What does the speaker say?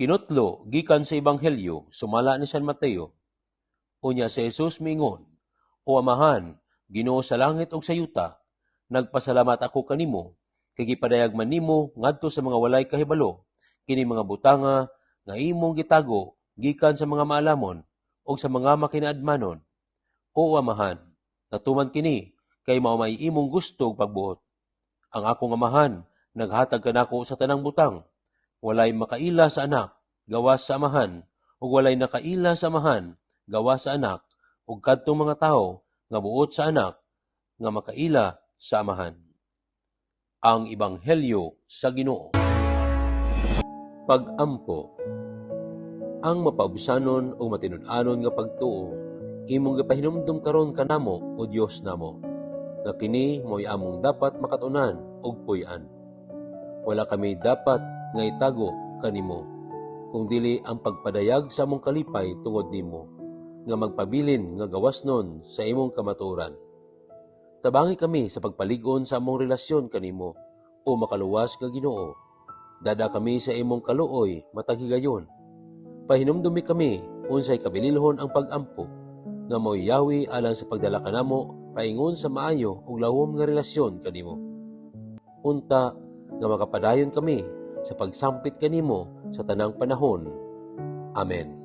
Kinutlo gikan sa ebanghelyo sumala ni San Mateo. Unya si Jesus miingon, O amahan, Ginoo sa langit ug sa yuta, nagpasalamat ako kanimo kay gipadayag man nimo ngadto sa mga walay kahibalo kini mga butanga nga imong gitago gikan sa mga maalamon ug sa mga makinaadmanon. O amahan, natuman kini kay mao may imong gusto ug pagbuot. Ang akong amahan naghatag kanako sa tanang butang. Walay makaila sa anak gawas sa amahan ug walay nakaila sa amahan gawas sa anak ug kadtong mga tawo nga buot sa anak nga makaila sa amahan. Ang Ebanghelyo sa Ginoo. Pag-ampo Ang mapausanon o matinud-anon nga pagtuo imong gipahinumdum karon kanamo o Dios namo nga kini mo'y among dapat makatunan og puy-an. Wala kami dapat nga itago kanimo kung dili ang pagpadayag sa among kalipay tungod nimo nga magpabilin nga gawas nun sa imong kamaturan. Tabangi kami sa pagpaligon sa among relasyon kanimo o makaluwas nga Ginoo. Dada kami sa imong kaluoy matag higayon. Pahinumdumi kami unsay kabililhon ang pag-ampo nga mo'y yawi alang sa pagdala kanamo paingon sa maayo ug lawom nga relasyon kanimo. Unta nga makapadayon kami sa pagsampit kanimo sa tanang panahon. Amen.